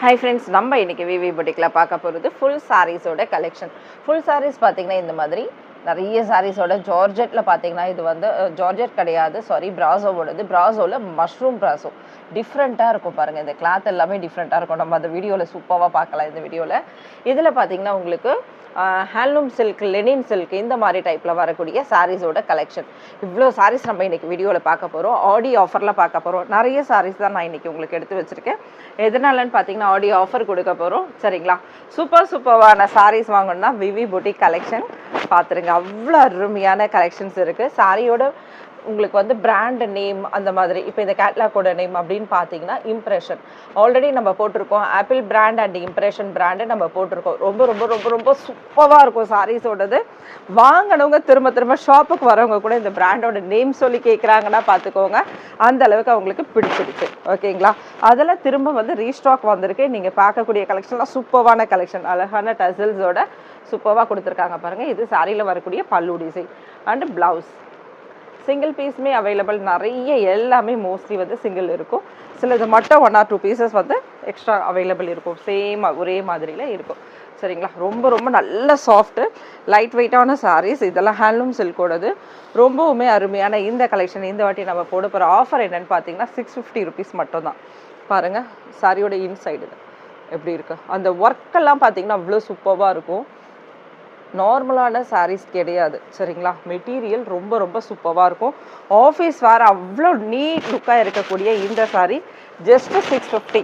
Hi friends நம்ம இன்றைக்கி விவி பொட்டிக்கில் பார்க்க போகிறது ஃபுல் சாரீஸோட கலெக்ஷன் ஃபுல் சாரீஸ் பார்த்திங்கன்னா இந்த மாதிரி. நிறைய சாரீஸோட ஜார்ஜெட்டில் பார்த்தீங்கன்னா இது வந்து ஜார்ஜெட் கிடையாது. சாரி பிராசோவோடது. பிராசோவில் மஷ்ரூம் பிராசோ. டிஃப்ரெண்ட்டாக இருக்கும் பாருங்கள் இந்த கிளாத் எல்லாமே டிஃப்ரெண்ட்டாக இருக்கும். நம்ம அந்த வீடியோவில் சூப்பராக பார்க்கலாம் இந்த வீடியோவில் இதில் பார்த்தீங்கன்னா உங்களுக்கு ஹேண்ட்லூம் சில்க் லெனின் சில்க் இந்த மாதிரி டைப்பில் வரக்கூடிய சாரீஸோட கலெக்ஷன் இவ்வளோ சாரீஸ் நம்ம இன்றைக்கி வீடியோவில் பார்க்க போகிறோம் ஆடி ஆஃபரில் பார்க்க போகிறோம் நிறைய சாரீஸ் தான் நான் இன்றைக்கி உங்களுக்கு எடுத்து வச்சிருக்கேன். எதனாலன்னு பார்த்தீங்கன்னா ஆடி ஆஃபர் கொடுக்க போகிறோம் சரிங்களா? சூப்பர் சூப்பர்வான சாரீஸ் வாங்கணும்னா விவி புட்டிக் கலெக்ஷன் பார்த்துருங்க அவ்வளோ அருமையான கலெக்ஷன்ஸ் இருக்குது சாரியோட உங்களுக்கு வந்து பிராண்ட் நேம் அந்த மாதிரி இப்போ இந்த கேட்லாக்கோட நேம் அப்படின்னு பார்த்தீங்கன்னா இம்ப்ரெஷன் ஆல்ரெடி நம்ம போட்டிருக்கோம் apple brand and impression brand நம்ம போட்டிருக்கோம். ரொம்ப ரொம்ப ரொம்ப ரொம்ப சூப்பராக இருக்கும் சாரீஸோடது வாங்கினவங்க திரும்ப திரும்ப ஷாப்புக்கு வரவங்க கூட இந்த பிராண்டோட நேம் சொல்லி கேட்குறாங்கன்னா பார்த்துக்கோங்க. அந்த அளவுக்கு அவங்களுக்கு பிடிச்சிருக்கு. ஓகேங்களா? அதில் திரும்ப வந்து ரீஸ்டாக் வந்திருக்கு. நீங்கள் பார்க்கக்கூடிய கலெக்ஷன்லாம் சூப்பரான கலெக்ஷன் அழகான டசல்ஸோட சூப்பராக கொடுத்துருக்காங்க பாருங்கள் இது சாரியில் வரக்கூடிய பல்லு டிசைன் அண்ட் ப்ளவுஸ் சிங்கிள் பீஸுமே அவைலபிள் நிறைய எல்லாமே மோஸ்ட்லி வந்து சிங்கிள் இருக்கும். சிலது மட்டும் ஒன் ஆர் டூ பீசஸ் வந்து எக்ஸ்ட்ரா அவைலபிள் இருக்கும். சேம் ஒரே மாதிரியில் இருக்கும். சரிங்களா? ரொம்ப ரொம்ப நல்ல சாஃப்ட்டு லைட் வெயிட்டான சாரீஸ் இதெல்லாம் ஹேண்ட்லூம் சில்கோடது ரொம்பவுமே அருமையான இந்த கலெக்ஷன் இந்த வாட்டி நம்ம போட போகிற ஆஃபர் என்னென்னு பார்த்தீங்கன்னா சிக்ஸ் ஃபிஃப்டி ருபீஸ் மட்டும்தான். பாருங்கள் சாரியோட இன்சைடு எப்படி இருக்குது அந்த ஒர்க்கெல்லாம் பார்த்தீங்கன்னா அவ்வளோ சூப்பராக இருக்கும். நார்மலான சாரீஸ் கிடையாது. சரிங்களா? மெட்டீரியல் ரொம்ப ரொம்ப சூப்பராக இருக்கும். ஆஃபீஸ் வேறு அவ்வளோ நீட் லுக்காக இருக்கக்கூடிய இந்த sari just six fifty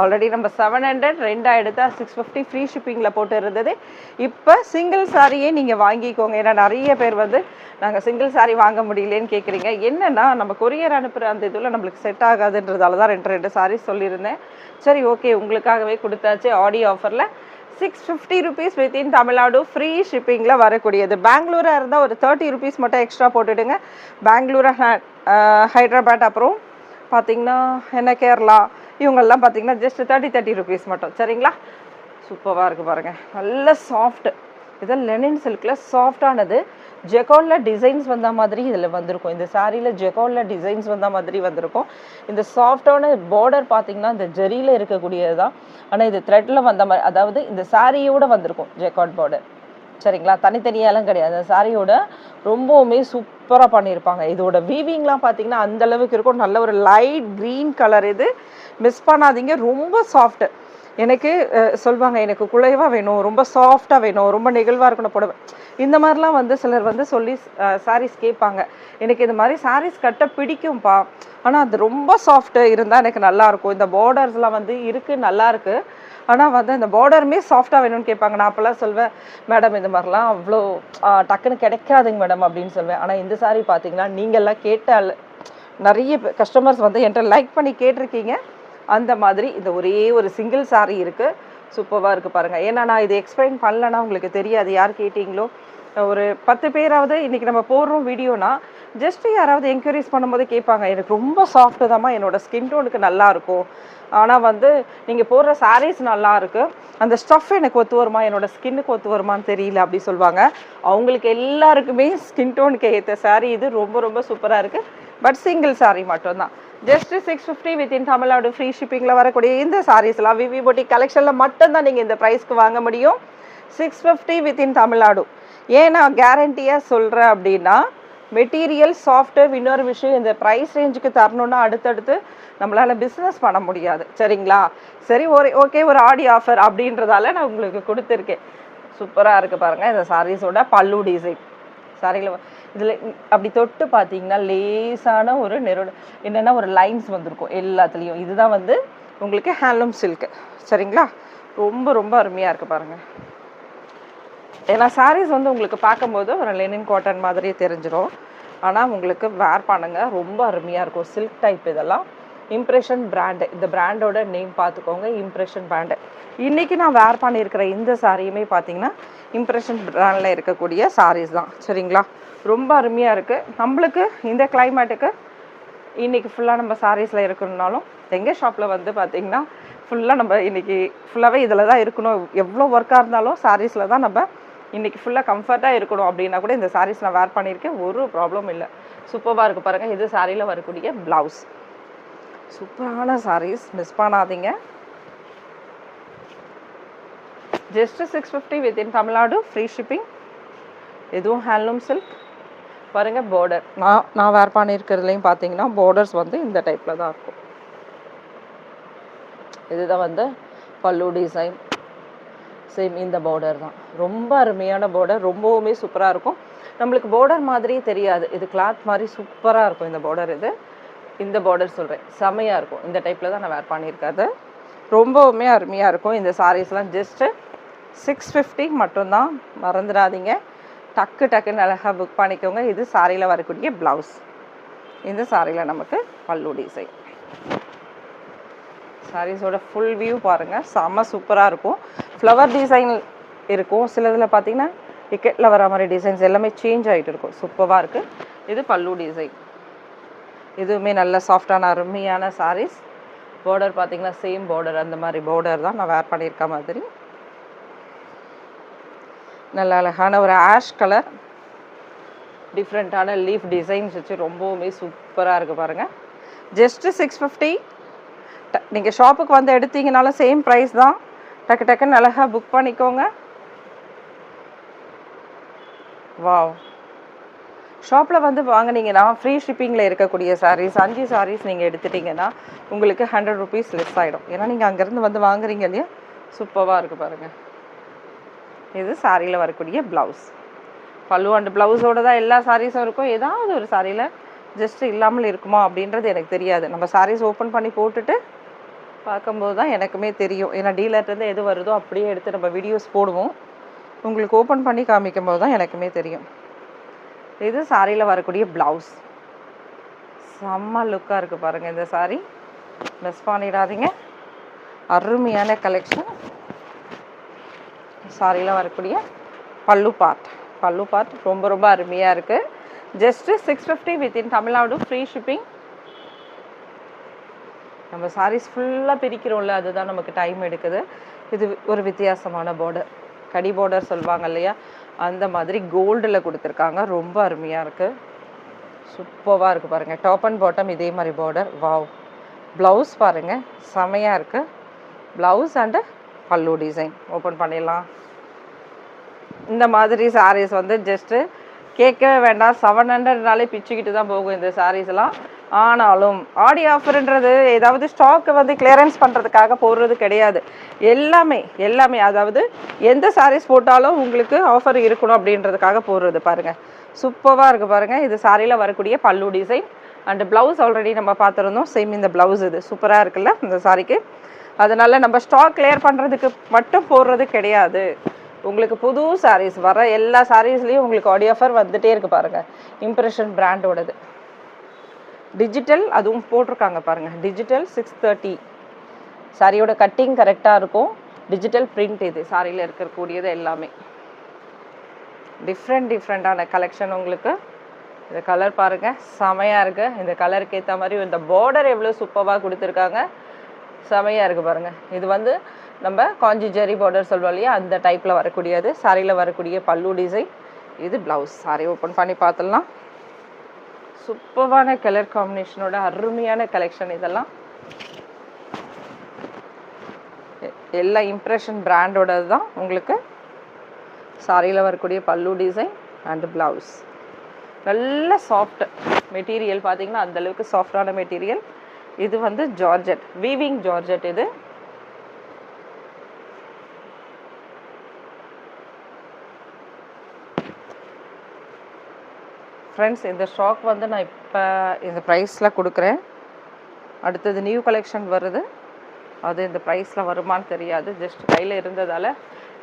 already நம்ம செவன் ஹண்ட்ரட் ரெண்டாக எடுத்தால் சிக்ஸ் ஃபிஃப்டி ஃப்ரீ ஷிப்பிங்கில் போட்டு இருந்தது. இப்போ சிங்கிள் சாரியே நீங்கள் வாங்கிக்கோங்க. ஏன்னா நிறைய பேர் வந்து நாங்கள் சிங்கிள் சாரி வாங்க முடியலேன்னு கேட்குறீங்க என்னென்னா நம்ம கொரியர் அனுப்புகிற அந்த இதில் நம்மளுக்கு செட் ஆகாதுன்றதால தான் ரெண்டு ரெண்டு சாரீஸ் சொல்லியிருந்தேன். சரி ஓகே உங்களுக்காகவே கொடுத்தாச்சு. ஆடியோ ஆஃபரில் six fifty rupees within Tamil Nadu free ஷிப்பிங்கில் வரக்கூடியது. பெங்களூராக இருந்தால் ஒரு தேர்ட்டி ருபீஸ் மட்டும் எக்ஸ்ட்ரா போட்டுடுங்க. பெங்களூரு ஹைதராபாத் அப்புறம் பார்த்தீங்கன்னா என்ன கேரளா இவங்கெல்லாம் பார்த்தீங்கன்னா ஜஸ்ட் தேர்ட்டி தேர்ட்டி ருபீஸ் மட்டும். சரிங்களா? சூப்பராக இருக்குது பாருங்கள் நல்ல சாஃப்ட் இதெல்லாம் லெனின் சில்கில் சாஃப்டானது ஜெகானில் டிசைன்ஸ் வந்த மாதிரி இதில் வந்திருக்கும். இந்த சாரியில் ஜெகானில் டிசைன்ஸ் வந்த மாதிரி வந்திருக்கும். இந்த சாஃப்டான பார்டர் பார்த்தீங்கன்னா இந்த ஜெரியில் இருக்கக்கூடியது தான் ஆனால் இது த்ரெட்டில் வந்த மாதிரி அதாவது இந்த சாரியோட வந்திருக்கும் ஜெகாட் பார்டர் சரிங்களா? தனித்தனியாலாம் கிடையாது. அந்த சாரியோட ரொம்பவுமே சூப்பராக பண்ணியிருப்பாங்க. இதோட வீவிங்லாம் பார்த்தீங்கன்னா அந்த அளவுக்கு இருக்கும். நல்ல ஒரு லைட் க்ரீன் கலர் இது. மிஸ் பண்ணாதீங்க. ரொம்ப சாஃப்ட்டு எனக்கு சொல்வாங்க சொல்லுவாங்க எனக்கு குழைவாக வேணும் ரொம்ப சாஃப்டாக வேணும் ரொம்ப நெகிழ்வாக இருக்கணும் புடவை இந்த மாதிரிலாம் வந்து சிலர் வந்து சொல்லி சாரீஸ் கேட்பாங்க. எனக்கு இந்த மாதிரி சாரீஸ் கட்ட பிடிக்கும்ப்பா ஆனால் அது ரொம்ப சாஃப்ட்டு இருந்தால் எனக்கு நல்லாயிருக்கும் இந்த பார்டர்ஸ்லாம் வந்து இருக்குது நல்லாயிருக்கு ஆனால் வந்து இந்த பார்டருமே சாஃப்டாக வேணும்னு கேட்பாங்க. நான் அப்போல்லாம் சொல்வேன் மேடம் இந்த மாதிரிலாம் அவ்வளோ டக்குன்னு கிடைக்காதுங்க மேடம் அப்படின்னு சொல்வேன். ஆனால் இந்த சாரி பார்த்தீங்கன்னா நீங்கள்லாம் கேட்ட நிறைய கஸ்டமர்ஸ் வந்து என்கிட்ட லைக் பண்ணி கேட்டிருக்கீங்க. அந்த மாதிரி இந்த ஒரே ஒரு சிங்கிள் சாரி இருக்குது சூப்பராக இருக்குது பாருங்கள் ஏன்னா நான் இது எக்ஸ்பிளைன் பண்ணலன்னா உங்களுக்கு தெரியாது. யார் கேட்டிங்களோ? ஒரு பத்து பேராவது இன்றைக்கி நம்ம போடுறோம் வீடியோனா ஜஸ்ட் யாராவது என்கொயரிஸ் பண்ணும்போது கேட்பாங்க எனக்கு ரொம்ப சாஃப்ட்டு தாம்மா. என்னோடய ஸ்கின் டோனுக்கு நல்லாயிருக்கும் ஆனால் வந்து நீங்கள் போடுற சாரீஸ் நல்லாயிருக்கு அந்த ஸ்டஃப் எனக்கு ஒத்து வருமா? என்னோடய ஸ்கின்னுக்கு ஒத்து வருமான்னு தெரியல அப்படி சொல்லுவாங்க. அவங்களுக்கு எல்லாருக்குமே ஸ்கின் டோனுக்கு ஏற்ற சாரீ இது ரொம்ப ரொம்ப சூப்பராக இருக்குது பட் சிங்கிள் சாரீ மட்டும்தான். Just six fifty within Tamil Nadu free ஷிப்பிங்கில் வரக்கூடிய இந்த சாரீஸ்லாம் விவி பொட்டி கலெக்ஷனில் மட்டும்தான் நீங்கள் இந்த ப்ரைஸ்க்கு வாங்க முடியும். சிக்ஸ் ஃபிஃப்டி வித்தின் தமிழ்நாடு ஏன் நான் கேரண்டியாக சொல்கிறேன் அப்படின்னா மெட்டீரியல் சாஃப்ட்வேர் இன்னொரு விஷயம் இந்த ப்ரைஸ் ரேஞ்சுக்கு தரணும்னா அடுத்தடுத்து நம்மளால் பிஸ்னஸ் பண்ண முடியாது. சரிங்களா? சரி ஒரு ஓகே ஒரு ஆடி ஆஃபர் அப்படின்றதால நான் உங்களுக்கு கொடுத்துருக்கேன். சூப்பராக இருக்குது பாருங்கள் இந்த சாரீஸோட பல்லு டிசைன் சாரியில் இதில் அப்படி தொட்டு பார்த்தீங்கன்னா லேசான ஒரு நெருட என்னென்னா ஒரு லைன்ஸ் வந்திருக்கும் எல்லாத்துலேயும். இதுதான் வந்து உங்களுக்கு ஹேண்ட்லூம் சில்க்கு சரிங்களா? ரொம்ப ரொம்ப அருமையாக இருக்குது பாருங்கள் ஏன்னா சாரீஸ் வந்து உங்களுக்கு பார்க்கும்போது ஒரு லெனின் காட்டன் மாதிரியே தெரிஞ்சிடும் ஆனால் உங்களுக்கு வேர் பண்ணுங்க. ரொம்ப அருமையாக இருக்கும். சில்க் டைப் இதெல்லாம். இம்ப்ரெஷன் பிராண்டு இந்த பிராண்டோட நேம் பார்த்துக்கோங்க இம்ப்ரெஷன் பிராண்டு இன்றைக்கி நான் வேர் பண்ணியிருக்கிற இந்த சாரியுமே பார்த்தீங்கன்னா இம்ப்ரெஷன் பிராண்டில் இருக்கக்கூடிய சாரீஸ் தான். சரிங்களா? ரொம்ப அருமையாக இருக்குது நம்மளுக்கு இந்த கிளைமேட்டுக்கு இன்றைக்கி ஃபுல்லாக நம்ம சாரீஸில் இருக்கணும்னாலும் எங்கள் ஷாப்பில் வந்து பார்த்திங்கன்னா ஃபுல்லாக நம்ம இன்றைக்கி ஃபுல்லாகவே இதில் தான் இருக்கணும். எவ்வளோ ஒர்க்காக இருந்தாலும் சாரீஸில் தான் நம்ம இன்றைக்கி ஃபுல்லாக கம்ஃபர்ட்டாக இருக்கணும் அப்படின்னா கூட இந்த சாரீஸ் நான் வேர் பண்ணியிருக்கேன். ஒரு ப்ராப்ளம் இல்லை. சூப்பராக இருக்குது பாருங்கள் இது சாரியில் வரக்கூடிய ப்ளவுஸ் சூப்பரான சாரீஸ் மிஸ் பண்ணாதீங்க. Just six fifty within Tamil Nadu free shipping இதுவும் ஹேண்ட்லூம் சில்க் பாருங்க பார்டர் நான் நான் வேர் பண்ணியிருக்கிறதுலையும் பார்த்தீங்கன்னா பார்டர்ஸ் வந்து இந்த டைப்பில் தான் இருக்கும். இதுதான் வந்து பல்லு டிசைன் சேம் இந்த பார்டர் தான். ரொம்ப அருமையான பார்டர் ரொம்பவுமே சூப்பராக இருக்கும். நம்மளுக்கு பார்டர் மாதிரியே தெரியாது. இது கிளாத் மாதிரி சூப்பராக இருக்கும் இந்த பார்டர் இது. இந்த பார்டர் சொல்கிறேன் செமையாக இருக்கும். இந்த டைப்பில் தான் நான் வேர் பண்ணியிருக்காது ரொம்பவுமே அருமையாக இருக்கும். இந்த சாரீஸ்லாம் ஜஸ்ட்டு சிக்ஸ் ஃபிஃப்டி மட்டும்தான். மறந்துடாதீங்க. டக்கு டக்குன்னு அழகாக புக் பண்ணிக்கோங்க. இது சாரியில் வரக்கூடிய ப்ளவுஸ் இந்த சாரியில் நமக்கு பல்லு டிசைன் சாரீஸோட ஃபுல் வியூ பாருங்கள் செம்ம சூப்பராக இருக்கும். ஃப்ளவர் டிசைன் இருக்கும். சிலதில் பார்த்தீங்கன்னா டிக்கெட்டில் வர மாதிரி டிசைன்ஸ் எல்லாமே சேஞ்ச் ஆகிட்டு இருக்கும். சூப்பராக இருக்குது இது பல்லு டிசைன் இதுவுமே நல்ல சாஃப்டான அருமையான சாரீஸ் பார்டர் பார்த்தீங்கன்னா சேம் பார்டர் அந்த மாதிரி பார்டர் தான் நான் வேர் பண்ணியிருக்க மாதிரி. நல்ல அழகான ஒரு ஆஷ் கலர் டிஃப்ரெண்ட்டான லீஃப் டிசைன்ஸ் வச்சு ரொம்பவுமே சூப்பராக இருக்குது பாருங்கள் ஜஸ்ட்டு சிக்ஸ் ஃபிஃப்டி நீங்கள் ஷாப்புக்கு வந்து எடுத்தீங்கனாலும் சேம் ப்ரைஸ் தான். டக்கு டக்குன்னு அழகாக புக் பண்ணிக்கோங்க. வாவ் ஷாப்பில் வந்து வாங்குனீங்கன்னா ஃப்ரீ ஷிப்பிங்கில் இருக்கக்கூடிய சாரீஸ் அஞ்சு சாரீஸ் நீங்கள் எடுத்துட்டிங்கன்னா உங்களுக்கு ஹண்ட்ரட் ருபீஸ் லெஸ் ஆகிடும் ஏன்னா நீங்கள் அங்கேருந்து வந்து வாங்குறீங்க இல்லையா? சூப்பராக இருக்குது பாருங்கள் இது சாரியில் வரக்கூடிய ப்ளவுஸ் பல்லு அண்ட் ப்ளவுஸோட தான் எல்லா சாரீஸும் இருக்கும். ஏதாவது ஒரு சாரியில் ஜஸ்ட் இல்லாமல் இருக்குமா அப்படின்றது எனக்கு தெரியாது. நம்ம சாரீஸ் ஓப்பன் பண்ணி போட்டுட்டு பார்க்கும்போது தான் எனக்குமே தெரியும். ஏன்னா டீலர்லேருந்து எது வருதோ அப்படியே எடுத்து நம்ம வீடியோஸ் போடுவோம். உங்களுக்கு ஓப்பன் பண்ணி காமிக்கும் போது தான் எனக்குமே தெரியும். இது சாரியில் வரக்கூடிய ப்ளவுஸ் செம்ம லுக்காக இருக்குது பாருங்கள் இந்த சாரி மிஸ் பண்ணிடாதீங்க. அருமையான கலெக்ஷன் சாரியில் வரக்கூடிய பல்லு பார்ட் பல்லு பார்ட் ரொம்ப ரொம்ப அருமையாக இருக்குது just six fifty within Tamil Nadu free shipping நம்ம சாரீஸ் ஃபுல்லாக பிரிக்கிறோம்ல அதுதான் நமக்கு டைம் எடுக்குது. இது ஒரு வித்தியாசமான பார்டர் கடி பார்டர் சொல்லுவாங்க இல்லையா? அந்த மாதிரி கோல்டில் கொடுத்துருக்காங்க. ரொம்ப அருமையாக இருக்குது சூப்பராக இருக்குது பாருங்கள் டாப் அண்ட் பாட்டம் இதே மாதிரி பார்டர் வாவ் ப்ளவுஸ் பாருங்கள் செமையாக இருக்குது blouse and pallu design open பண்ணிடலாம். இந்த மாதிரி சாரீஸ் வந்து ஜஸ்ட்டு கேட்கவே வேண்டாம். செவன் ஹண்ட்ரட்னாலே பிச்சுக்கிட்டு தான் போகும் இந்த சாரீஸ்லாம் ஆனாலும் ஆடி ஆஃபர்ன்றது ஏதாவது ஸ்டாக்கை வந்து கிளியரன்ஸ் பண்ணுறதுக்காக போடுறது கிடையாது. எல்லாமே எல்லாமே அதாவது எந்த சாரீஸ் போட்டாலும் உங்களுக்கு ஆஃபர் இருக்கணும் அப்படின்றதுக்காக போடுறது பாருங்கள் சூப்பராக இருக்குது பாருங்கள் இது சாரியில் வரக்கூடிய பல்லு டிசைன் அண்டு ப்ளவுஸ் ஆல்ரெடி நம்ம பார்த்துருந்தோம். சேம் இந்த ப்ளவுஸ் இது. சூப்பராக இருக்குல்ல இந்த சாரிக்கு அதனால நம்ம ஸ்டாக் கிளியர் பண்ணுறதுக்கு மட்டும் போடுறது கிடையாது. உங்களுக்கு புது சாரீஸ் வர எல்லா சாரீஸ்லேயும் உங்களுக்கு ஆடி ஆஃபர் வந்துகிட்டே இருக்குது பாருங்கள் இம்ப்ரெஷன் பிராண்டோடது டிஜிட்டல் அதுவும் போட்டிருக்காங்க பாருங்கள் டிஜிட்டல் சிக்ஸ் தேர்ட்டி சாரியோட கட்டிங் கரெக்டாக இருக்கும். டிஜிட்டல் பிரிண்ட் இது சாரியில் இருக்கக்கூடியது எல்லாமே. டிஃப்ரெண்ட் டிஃப்ரெண்ட்டான கலெக்ஷன் உங்களுக்கு. இந்த கலர் பாருங்கள் செமையாக இருக்குது இந்த கலருக்கு ஏற்ற மாதிரி இந்த பார்டர் எவ்வளோ சூப்பராக கொடுத்துருக்காங்க. செமையாக இருக்குது பாருங்கள் இது வந்து நம்ம காஞ்சி ஜெரி பார்டர் சொல்லுவோம் இல்லையா? அந்த டைப்பில் வரக்கூடியது. சாரியில் வரக்கூடிய பல்லு டிசைன் இது ப்ளவுஸ் சாரி ஓப்பன் பண்ணி பார்த்துடலாம். சூப்பரான கலர் காம்பினேஷனோட அருமையான கலெக்ஷன் இதெல்லாம். எல்லா இம்ப்ரெஷன் பிராண்டோடது தான் உங்களுக்கு. சாரியில் வரக்கூடிய பல்லு டிசைன் அண்ட் ப்ளவுஸ் நல்ல சாஃப்ட் மெட்டீரியல் பார்த்தீங்கன்னா அந்தளவுக்கு சாஃப்டான மெட்டீரியல் இது வந்து ஜார்ஜெட் வீவிங் ஜார்ஜெட் இது. ஃப்ரெண்ட்ஸ் இந்த ஸ்டாக் வந்து நான் இப்போ இந்த ப்ரைஸில் கொடுக்குறேன். அடுத்தது நியூ கலெக்ஷன் வருது. அது இந்த ப்ரைஸில் வருமான்னு தெரியாது. ஜஸ்ட் கையில் இருந்ததால்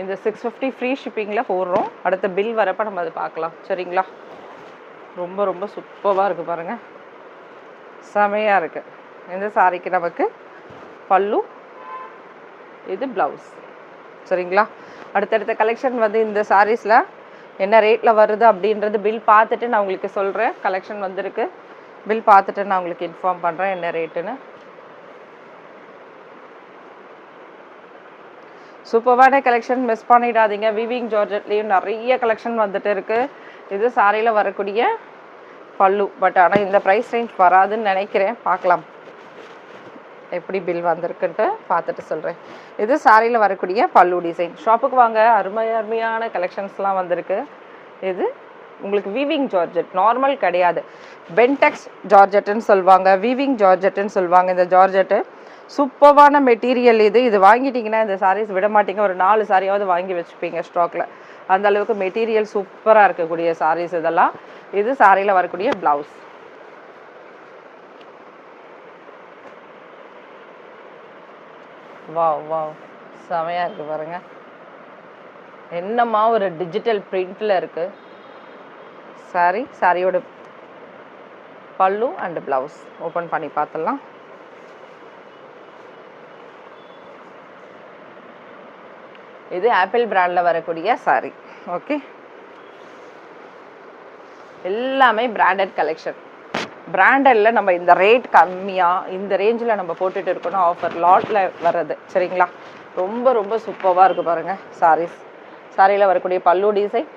இந்த சிக்ஸ் ஃபிஃப்டி ஃப்ரீ ஷிப்பிங்கில் போடுறோம். அடுத்த பில் வரப்போ நம்ம அதை பார்க்கலாம். சரிங்களா? ரொம்ப ரொம்ப சூப்பராக இருக்குது பாருங்கள் செமையாக இருக்குது இந்த சாரிக்கு நமக்கு பல்லு இது ப்ளவுஸ் சரிங்களா? அடுத்தடுத்த கலெக்ஷன் வந்து இந்த சாரீஸில் என்ன ரேட்டில் வருது அப்படின்றது பில் பார்த்துட்டு நான் உங்களுக்கு சொல்கிறேன் கலெக்ஷன் வந்திருக்கு. பில் பார்த்துட்டு நான் உங்களுக்கு இன்ஃபார்ம் பண்ணுறேன் என்ன ரேட்டுன்னு சூப்பர்வான கலெக்ஷன் மிஸ் பண்ணிடாதீங்க. விவிங் ஜார்ஜட்லேயும் நிறைய கலெக்ஷன் வந்துட்டு இருக்குது இது சாரியில் வரக்கூடிய பல்லு. பட் ஆனால் இந்த ப்ரைஸ் ரேஞ்ச் வராதுன்னு நினைக்கிறேன். பார்க்கலாம். எப்படி பில் வந்திருக்குன்ட்டு பார்த்துட்டு சொல்கிறேன் இது சாரியில் வரக்கூடிய பல்லு டிசைன் ஷாப்புக்கு வாங்க அருமை அருமையான கலெக்ஷன்ஸ்லாம் வந்திருக்கு. இது உங்களுக்கு வீவிங் ஜார்ஜெட் நார்மல் கிடையாது. பென்டெக்ஸ் ஜார்ஜெட்டுன்னு சொல்லுவாங்க. வீவிங் ஜார்ஜெட்டுன்னு சொல்லுவாங்க. இந்த ஜார்ஜெட்டு சூப்பர்வான மெட்டீரியல் இது. இது வாங்கிட்டீங்கன்னா இந்த சாரீஸ் விட மாட்டீங்க. ஒரு நாலு சாரியாவது வாங்கி வச்சுப்பீங்க ஸ்டாக்கில் அந்த அளவுக்கு மெட்டீரியல் சூப்பராக இருக்கக்கூடிய சாரீஸ் இதெல்லாம். இது சாரியில் வரக்கூடிய ப்ளவுஸ் வாவ் வாவ். செமையாக இருக்குது பாருங்கள் என்னம்மா ஒரு டிஜிட்டல் பிரிண்டில் இருக்குது சாரி சாரியோட பல்லு அண்டு ப்ளவுஸ் ஓப்பன் பண்ணி பார்த்துடலாம் இது ஆப்பிள் பிராண்டில் வரக்கூடிய சாரி ஓகே எல்லாமே பிராண்டட் கலெக்ஷன் பிராண்டடில் நம்ம இந்த ரேட் கம்மியாக இந்த ரேஞ்சில் நம்ம போட்டுட்டு இருக்கணும். ஆஃபர் லாட்டில் வர்றது. சரிங்களா? ரொம்ப ரொம்ப சூப்பராக இருக்குது பாருங்கள் சாரீஸ் சாரியில் வரக்கூடிய பல்லு டிசைன்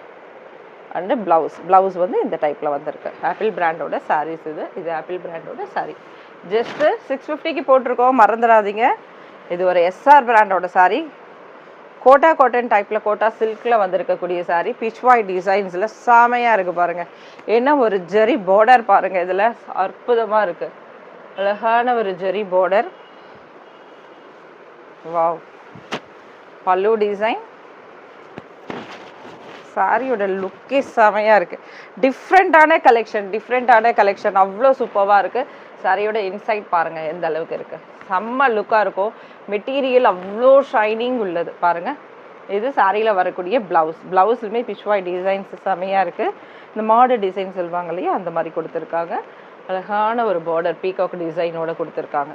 அண்டு ப்ளவுஸ் ப்ளவுஸ் வந்து இந்த டைப்பில் வந்திருக்கு. ஆப்பிள் பிராண்டோட சாரீஸ் இது. இது ஆப்பிள் பிராண்டோட சாரி ஜஸ்ட்டு சிக்ஸ் ஃபிஃப்டிக்கு போட்டிருக்கோம். மறந்துடாதீங்க. இது ஒரு எஸ்ஆர் பிராண்டோட சாரி கோட்டா காட்டன் டைப்பில் கோட்டா சில்கில் வந்திருக்கக்கூடிய சாரீ பிச்வாய் டிசைன்ஸில் செமையாக இருக்குது பாருங்கள் என்ன ஒரு ஜெரி பார்டர் பாருங்கள் இதில் அற்புதமாக இருக்குது அழகான ஒரு zari border wow pallu design சாரியோட லுக்கே செமையாக இருக்குது டிஃப்ரெண்ட்டான கலெக்ஷன் டிஃப்ரெண்ட்டான கலெக்ஷன் அவ்வளோ சூப்பராக இருக்குது சாரியோட இன்சைட் பாருங்கள் எந்த அளவுக்கு இருக்குது செம்ம லுக்காக இருக்கும். மெட்டீரியல் அவ்வளோ ஷைனிங் உள்ளது. பாருங்கள் இது சாரியில் வரக்கூடிய ப்ளவுஸ் ப்ளவுஸ்லுமே பிஷ்வாய் டிசைன்ஸ் செமையாக இருக்குது இந்த மாடு டிசைன் சொல்லுவாங்க இல்லையா அந்த மாதிரி கொடுத்துருக்காங்க. அழகான ஒரு பார்டர் பீகாக் டிசைனோட கொடுத்துருக்காங்க.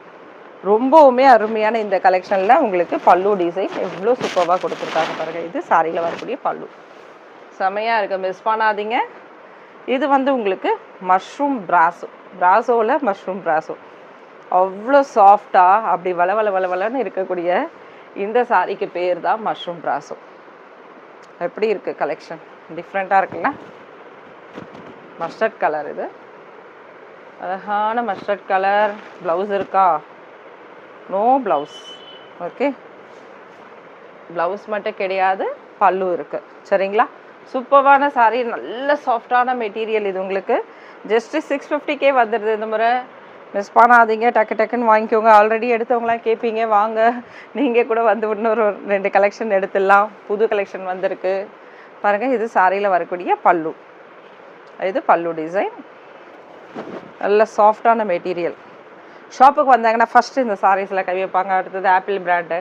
ரொம்பவுமே அருமையான இந்த கலெக்ஷனில் உங்களுக்கு பல்லு டிசைன் எவ்வளோ சூப்பராக கொடுத்துருக்காங்க பாருங்கள் இது சாரியில் வரக்கூடிய பல்லு. செமையாக இருக்குது மிஸ் பண்ணாதீங்க. இது வந்து உங்களுக்கு மஷ்ரூம் பிராசோ பிராசோவில் மஷ்ரூம் பிராசோ அவ்வளோ சாஃப்டாக அப்படி வள வள வளவலன்னு இருக்கக்கூடிய இந்த சாரிக்கு பேர் தான் மஷ்ரூம் பிராசோ எப்படி இருக்குது கலெக்ஷன் டிஃப்ரெண்ட்டாக இருக்குல்ல? மஸ்டர்ட் கலர் இது. அழகான மஸ்டர்ட் கலர் ப்ளவுஸ் இருக்கா? நோ ப்ளவுஸ் ஓகே ப்ளவுஸ் மட்டும் கிடையாது பல்லு இருக்குது சரிங்களா? சூப்பரான சாரி நல்ல சாஃப்டான மெட்டீரியல் இது உங்களுக்கு. ஜஸ்ட்டு சிக்ஸ் ஃபிஃப்டிக்கே வந்துடுது இந்த முறை மிஸ் பண்ணாதீங்க. டக்கு டக்குன்னு வாங்கிக்கோங்க. ஆல்ரெடி எடுத்தவங்களாம் கேட்பீங்க வாங்க. நீங்கள் கூட வந்து இன்னொரு ரெண்டு கலெக்ஷன் எடுத்துடலாம். புது கலெக்ஷன் வந்திருக்கு. பாருங்கள் இது சாரியில் வரக்கூடிய பல்லு. இது பல்லு டிசைன் நல்ல சாஃப்டான மெட்டீரியல் ஷாப்புக்கு வந்தாங்கன்னா ஃபஸ்ட்டு இந்த சாரீஸில் கை வைப்பாங்க. அடுத்தது ஆப்பிள் பிராண்டு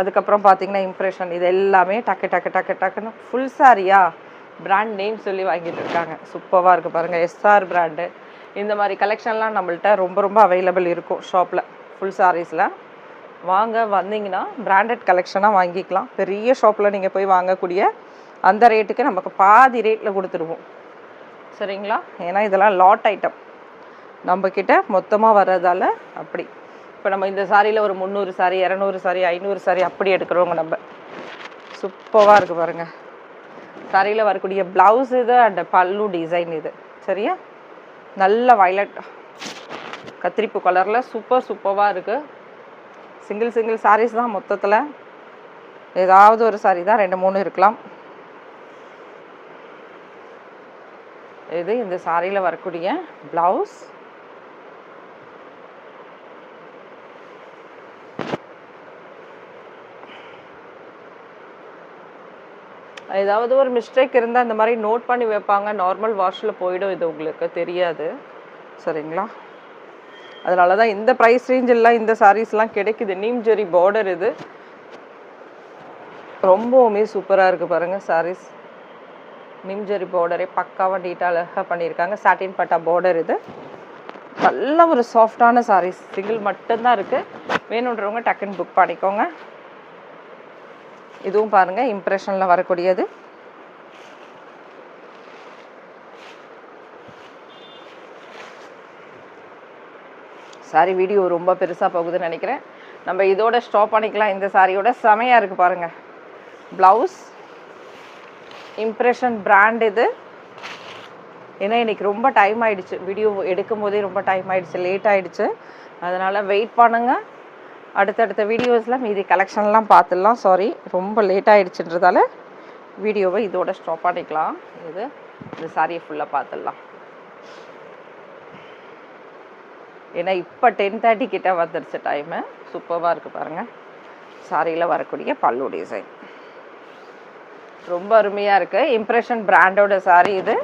அதுக்கப்புறம் பார்த்தீங்கன்னா இம்ப்ரெஷன் இது எல்லாமே டக்கு டக்கு டக்கு டக்குன்னு ஃபுல் சாரியா பிராண்ட் நேம் சொல்லி வாங்கிட்டு இருக்காங்க. சூப்பராக இருக்குது பாருங்கள் எஸ்ஆர் பிராண்டு இந்த மாதிரி கலெக்ஷன்லாம் நம்மள்ட்ட ரொம்ப ரொம்ப அவைலபிள் இருக்கும் ஷாப்பில் ஃபுல் சாரீஸில் வாங்க வந்தீங்கன்னா பிராண்டட் கலெக்ஷனாக வாங்கிக்கலாம். பெரிய ஷாப்பில் நீங்கள் போய் வாங்கக்கூடிய அந்த ரேட்டுக்கு நமக்கு பாதி ரேட்டில் கொடுத்துருவோம். சரிங்களா? ஏன்னா இதெல்லாம் லாட் ஐட்டம் நம்மக்கிட்ட மொத்தமாக வர்றதால அப்படி. இப்போ நம்ம இந்த சாரியில் ஒரு முந்நூறு சாரி இரநூறு சாரி ஐநூறு சாரி அப்படி எடுக்கிறவங்க நம்ம. சூப்பராக இருக்குது பாருங்கள் சாரியில் வரக்கூடிய ப்ளவுஸ் இது அண்ட் பல்லு டிசைன் இது. சரியா? நல்ல வயலட் கத்திரிப்பு கலரில் சூப்பர் சூப்பராக இருக்குது சிங்கிள் சிங்கிள் சாரீஸ் தான் மொத்தத்தில். ஏதாவது ஒரு சாரீ தான் ரெண்டு மூணு இருக்கலாம். இது இந்த சாரியில் வரக்கூடிய ப்ளவுஸ் ஏதாவது ஒரு மிஸ்டேக் இருந்தால் இந்த மாதிரி நோட் பண்ணி வைப்பாங்க. நார்மல் வாஷில் போயிடும் இது உங்களுக்கு. தெரியாது. சரிங்களா? அதனால தான் இந்த ப்ரைஸ் ரேஞ்செல்லாம் இந்த சாரீஸ்லாம் கிடைக்குது. நீம் ஜெரி பார்டர் இது. ரொம்பவுமே சூப்பராக இருக்குது பாருங்கள் சாரீஸ் நிம்ஜரி பார்டரே பக்காவாக நீட்டாக அழகாக பண்ணியிருக்காங்க. சாட்டின் பட்டா பார்டர் இது. நல்ல ஒரு சாஃப்டான சாரீஸ் சிங்கிள் மட்டும்தான் இருக்குது வேணுன்றவங்க டக்குன்னு புக் பண்ணிக்கோங்க. இதுவும் பாருங்கள் இம்ப்ரெஷனில் வரக்கூடியது. சாரி வீடியோ ரொம்ப பெருசாக போகுதுன்னு நினைக்கிறேன். நம்ம இதோட ஸ்டாப் பண்ணிக்கலாம். இந்த சாரியோட செமையாக இருக்குது பாருங்கள் ப்ளவுஸ் இம்ப்ரெஷன் பிராண்ட் இது. ஏன்னா இன்னைக்கு ரொம்ப டைம் ஆயிடுச்சு. வீடியோ எடுக்கும் போதே ரொம்ப டைம் ஆயிடுச்சு லேட் ஆயிடுச்சு. அதனால் வெயிட் பண்ணுங்க. அடுத்தடுத்த வீடியோஸில் மீதி கலெக்ஷன்லாம் பார்த்துடலாம். சாரி ரொம்ப லேட் ஆகிடுச்சுன்றதால வீடியோவை இதோட ஸ்டாப் பண்ணிக்கலாம். இது இந்த சாரியை ஃபுல்லாக பார்த்துடலாம். ஏன்னா இப்போ டென் தேர்ட்டி கிட்ட வந்துடுச்ச டைமு சூப்பராக இருக்குது பாருங்கள் சாரியில் வரக்கூடிய பல்லு டிசைன் ரொம்ப அருமையாக இருக்குது இம்ப்ரெஷன் பிராண்டோட சாரி இது.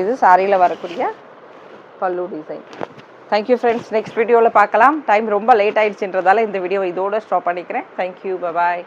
இது சாரியில் வரக்கூடிய பல்லு டிசைன் தேங்க்யூ ஃப்ரெண்ட்ஸ் நெக்ஸ்ட் வீடியோவில் பார்க்கலாம். டைம் ரொம்ப லேட் ஆயிடுச்சுன்றதால இந்த வீடியோ இதோட ஸ்டாப் பண்ணிக்கிறேன். Thank you bye bye